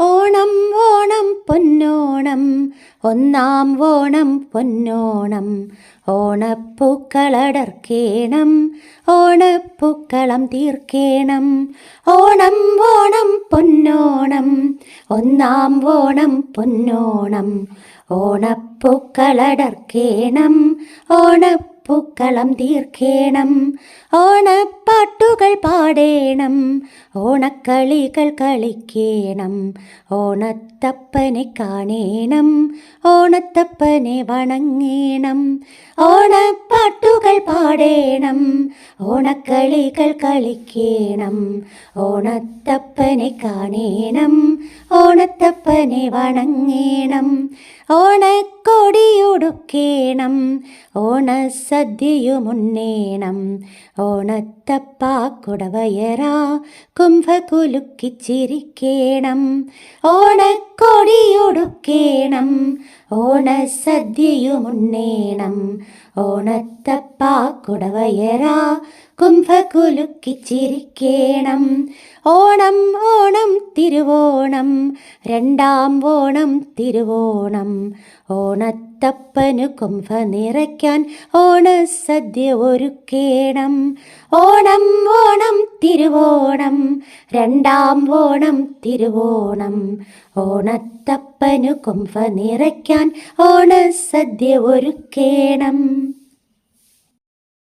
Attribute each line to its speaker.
Speaker 1: ഓണം ഓണം പൊന്നോണം. ഒന്നാം ഓണം പൊന്നോണം. ഓണപ്പൂക്കളടർക്കേണം. ഓണപ്പൂക്കളം തീർക്കേണം. ഓണം ഓണം പൊന്നോണം. ഒന്നാം ഓണം പൊന്നോണം. ഓണപ്പൂക്കളടർക്കേണം. ഓണപ്പൂക്കളം തീർക്കേണം. ഓണപ്പാട്ടുകൾ പാടേണം. ഓണക്കളികൾ കളിക്കേണം. ഓണത്തപ്പനെ കാണേണം. ഓണത്തപ്പനെ വണങ്ങേണം. ഓണപ്പാട്ടുകൾ പാടേണം. ഓണക്കളികൾ കളിക്കേണം. ഓണത്തപ്പനെ കാണേണം. ഓണത്തപ്പനെ വണങ്ങേണം. ഓണക്കോടിയുടുക്കേണം ഓണസദ്യയുമുണ്ണേണം ഓണത്തപ്പ കുടവയറാ കുംഭകുലുക്കിച്ചിരിക്കേണം. ഓണക്കോടിയുടുക്കേണം ഓണസദ്യയുമുണ്ണേണം ഓണത്തപ്പ കുടവയറാ കുംഭകുലുക്കിച്ചിരിക്കേണം. ഓണം ഓണം തിരുവോണം. രണ്ടാം ഓണം തിരുവോണം. ഓണത്തപ്പനു കുംഭ നിറയ്ക്കാൻ ഓണസദ്യ ഒരുക്കേണം. ഓണം ഓണം തിരുവോണം രണ്ടാം ഓണം തിരുവോണം. ഓണത്തപ്പനു കുംഭ നിറയ്ക്കാൻ ഓണസദ്യ ഒരുക്കേണം.